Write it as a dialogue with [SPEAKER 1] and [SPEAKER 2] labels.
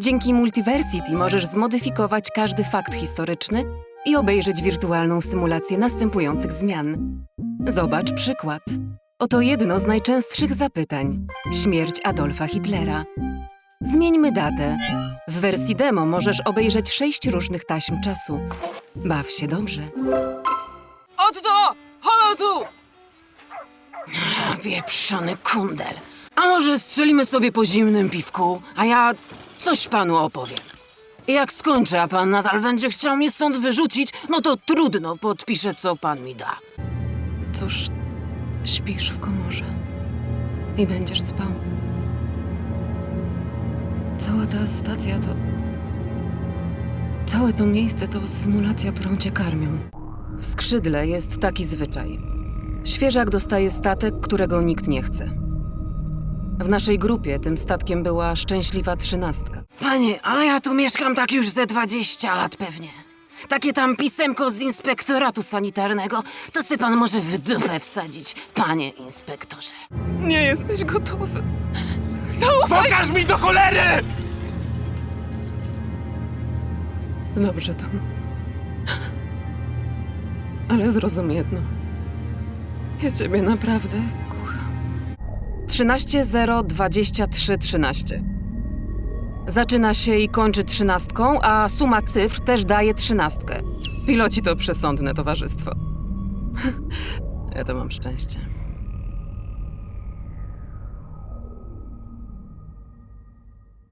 [SPEAKER 1] Dzięki Multiversity możesz zmodyfikować każdy fakt historyczny i obejrzeć wirtualną symulację następujących zmian. Zobacz przykład. Oto jedno z najczęstszych zapytań. Śmierć Adolfa Hitlera. Zmieńmy datę. W wersji demo możesz obejrzeć sześć różnych taśm czasu. Baw się dobrze.
[SPEAKER 2] Otto! Chodź tu!
[SPEAKER 1] Wieprzony kundel. A może strzelimy sobie po zimnym piwku, a ja coś panu opowiem. Jak skończę, a pan nadal będzie chciał mnie stąd wyrzucić, no to trudno, podpiszę, co pan mi da. Cóż, śpisz w komorze i będziesz spał. Cała ta stacja to... Całe to miejsce to symulacja, którą cię karmią. W skrzydle jest taki zwyczaj. Świeżak dostaje statek, którego nikt nie chce. W naszej grupie tym statkiem była szczęśliwa trzynastka. Panie, ale ja tu mieszkam tak już ze 20 lat pewnie. Takie tam pisemko z inspektoratu sanitarnego, to se pan może w dupę wsadzić, panie inspektorze.
[SPEAKER 2] Nie jesteś gotowy. Zaufaj!
[SPEAKER 3] Pokaż mi do cholery!
[SPEAKER 1] Dobrze, Tom. Ale zrozum jedno. Ja ciebie naprawdę. 13 0 23 13. Zaczyna się i kończy trzynastką, a suma cyfr też daje trzynastkę. Piloci to przesądne towarzystwo. Ja to mam szczęście.